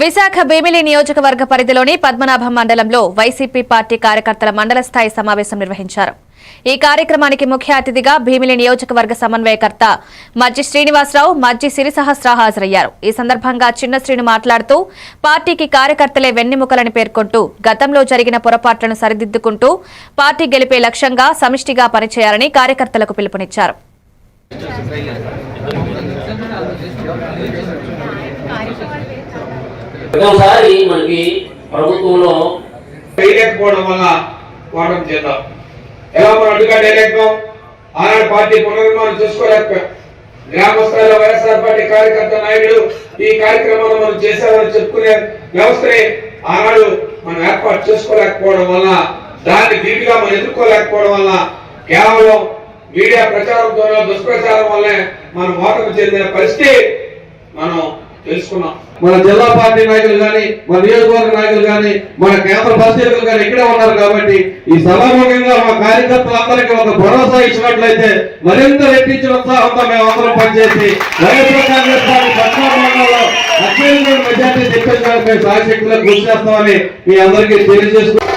విశాఖ భీమిలి నియోజకవర్గ పరిధిలోని పద్మనాభం మండలంలో వైసీపీ పార్టీ కార్యకర్తల మండల స్థాయి సమావేశం నిర్వహించారు. ఈ కార్యక్రమానికి ముఖ్య అతిథిగా భీమిలి నియోజకవర్గ సమన్వయకర్త మజ్జి శ్రీనివాసరావు మజ్జి సిరిసహస్ర హాజరయ్యారు. ఈ సందర్భంగా చిన్న శ్రీను మాట్లాడుతూ పార్టీకి కార్యకర్తలే వెన్నెముకలని పేర్కొంటూ గతంలో జరిగిన పొరపాట్లను సరిదిద్దుకుంటూ పార్టీ గెలిపే లక్ష్యంగా సమిష్టిగా పనిచేయాలని కార్యకర్తలకు పిలుపునిచ్చారు. ఒక్కోసారి మనకి ప్రభుత్వంలో వేయలేకపోవడం వల్ల వాడడం చేద్దాం ఎలా మనం అడ్డుగా వేయలేకపోయాం ఆనాడు పార్టీ పునర్నిర్మాణం చేసుకోలేకపోయాం. గ్రామ స్థాయిలో వైఎస్ఆర్ పార్టీ కార్యకర్త నాయకుడు ఈ కార్యక్రమాన్ని మనం చేశామని చెప్పుకునే వ్యవస్థని ఆనాడు మనం ఏర్పాటు చేసుకోలేకపోవడం వల్ల దాన్ని ధీటుగా మనం ఎదుర్కోలేకపోవడం వల్ల కేవలం మీడియా ప్రచారం ద్వారా దుష్ప్రచారం వల్లే మనం ఓటమి చెందిన పరిస్థితి మనం తెలుసుకున్నాం. మన జిల్లా పార్టీ నాయకులు కానీ మన నియోజకవర్గ నాయకులు కానీ మన కేంద్ర పరిశీలకులు కానీ ఇక్కడే ఉన్నారు కాబట్టి ఈ సభాముఖంగా మా కార్యకర్తలందరికీ ఒక భరోసా ఇచ్చినట్లయితే మరింత రెట్టించిన ఉత్సాహంతో మేము అందరం పనిచేసి వైఎస్ఆర్ కాంగ్రెస్ పార్టీ పశ్చిమ అత్యధిక మెజార్టీ తెప్పించడానికి మేము సాయశక్తిలో కృషి చేస్తామని మీ అందరికీ తెలియజేస్తున్నాం